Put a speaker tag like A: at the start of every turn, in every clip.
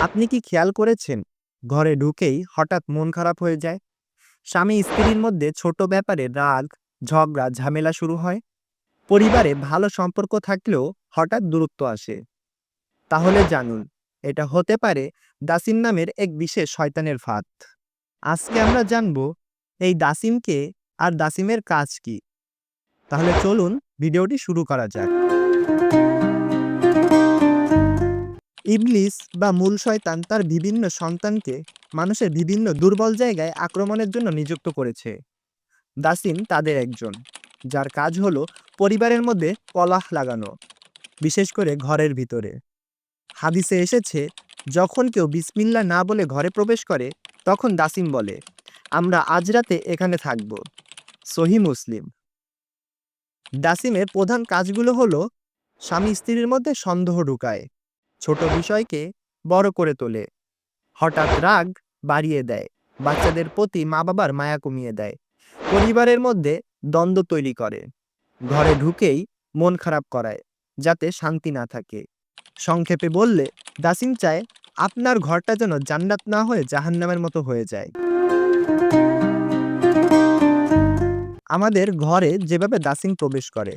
A: আপনি কি খেয়াল করেছেন? ঘরে ঢুকেই হঠাৎ মন খারাপ হয়ে যায়। স্বামী স্ত্রীর মধ্যে ছোট ব্যাপারে রাগ, ঝগড়া, ঝামেলা শুরু হয়। পরিবারে ভালো সম্পর্ক থাকলেও হঠাৎ দূরত্ব আসে। তাহলে জানুন, এটা হতে পারে দাসিম নামের এক বিশেষ শয়তানের ফাঁদ। আজকে আমরা জানব, এই দাসিমকে আর দাসিমের কাজ কি? তাহলে চলুন ভিডিওটি শুরু করা যাক। ইবলিস বা মূল শয়তান তার বিভিন্ন সন্তানকে মানুষের বিভিন্ন দুর্বল জায়গায় আক্রমণের জন্য নিযুক্ত করেছে। দাসিম তাদের একজন, যার কাজ হলো পরিবারের মধ্যে কলাহ লাগানো, বিশেষ করে ঘরের ভিতরে। হাদিসে এসেছে, যখন কেউ বিসমিল্লা না বলে ঘরে প্রবেশ করে, তখন দাসিম বলে, আমরা আজ রাতে এখানে থাকব। সহি মুসলিম। দাসিমের প্রধান কাজগুলো হলো, স্বামী স্ত্রীর মধ্যে সন্দেহ ঢুকায়। ছোট বিষয়কে বড় করে তোলে। হঠাৎ রাগ বাড়িয়ে দেয়, বাচ্চাদের প্রতি মা বাবার মায়া কমিয়ে দেয়, পরিবারের মধ্যে দ্বন্দ্ব তৈরি করে। ঘরে ঢুকেই মন খারাপ করায়, যাতে শান্তি না থাকে। সংক্ষেপে বললে, দাসিম চায় আপনার ঘরটা যেন জান্নাত না হয়ে জাহান্নামের মতো হয়ে যায়। আমাদের ঘরে যেভাবে দাসিম প্রবেশ করে,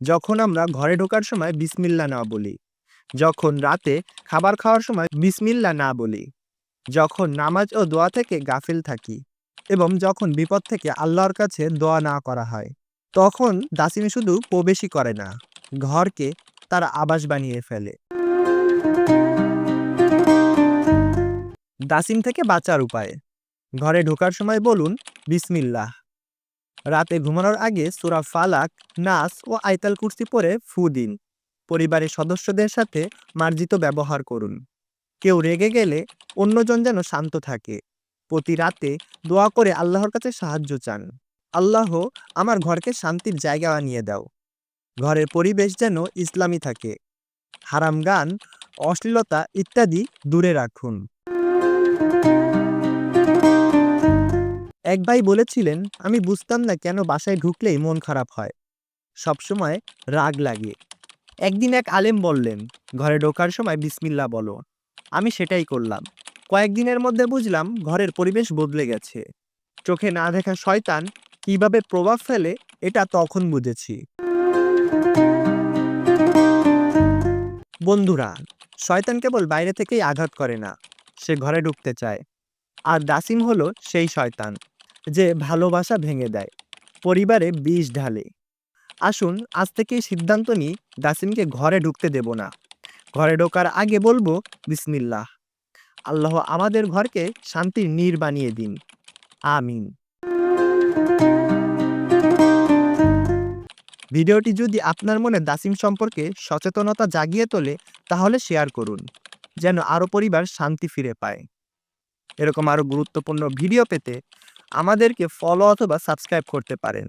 A: যখন আমরা ঘরে ঢোকার সময় বিসমিল্লা না বলি যখন রাতে খাবার খাওয়ার সময় বিসমিল্লা না বলি, যখন নামাজ ও দোয়া থেকে গাফিল থাকি এবং যখন বিপদ থেকে আল্লাহর কাছে দোয়া না করা হয়, তখন দাসিম শুধু প্রবেশই করে না, ঘরকে তার আবাস বানিয়ে ফেলে। দাসিম থেকে বাঁচার উপায়। ঘরে ঢোকার সময় বলুন, বিসমিল্লাহ। রাতে ঘুমানোর আগে সুরা ফালাক, নাস ও আইতাল কুর্সি পরে ফু দিন। পরিবারের সদস্যদের সাথে মার্জিত ব্যবহার করুন। কেউ রেগে গেলে অন্যজন যেন শান্ত থাকে। প্রতি রাতে দোয়া করে আল্লাহর কাছে সাহায্য চান। আল্লাহ আমার ঘরকে শান্তির জায়গা বানিয়ে দাও। ঘরের পরিবেশ যেন ইসলামী থাকে। হারাম গান, অশ্লীলতা ইত্যাদি দূরে রাখুন। এক ভাই বলেছিলেন, আমি বুঝতাম না কেন বাসায় ঢুকলেই মন খারাপ হয়। সবসময় রাগ লাগে। একদিন এক আলেম বললেন, ঘরে ঢোকার সময় বিসমিল্লা বলো। আমি সেটাই করলাম। কয়েকদিনের মধ্যে বুঝলাম ঘরের পরিবেশ বদলে গেছে। চোখে না দেখা শয়তান কীভাবে প্রভাব ফেলে এটা তখন বুঝেছি। বন্ধুরা, শয়তান কেবল বাইরে থেকেই আঘাত করে না, সে ঘরে ঢুকতে চায়। আর দাসিম হলো সেই শয়তান, যে ভালোবাসা ভেঙে দেয়, পরিবারে বিষ ঢালে। আসুন, আজ থেকেই সিদ্ধান্ত নিই দাসিমকে ঘরে ঢুকতে দেব না। ঘরে ঢোকার আগে বলব, বিসমিল্লাহ। আল্লাহ আমাদের ঘরকে শান্তির নীর বানিয়ে দিন। আমিন। ভিডিওটি যদি আপনার মনে দাসিম সম্পর্কে সচেতনতা জাগিয়ে তোলে, তাহলে শেয়ার করুন, যেন আরও পরিবার শান্তি ফিরে পায়। এরকম আরও গুরুত্বপূর্ণ ভিডিও পেতে আমাদেরকে ফলো অথবা সাবস্ক্রাইব করতে পারেন।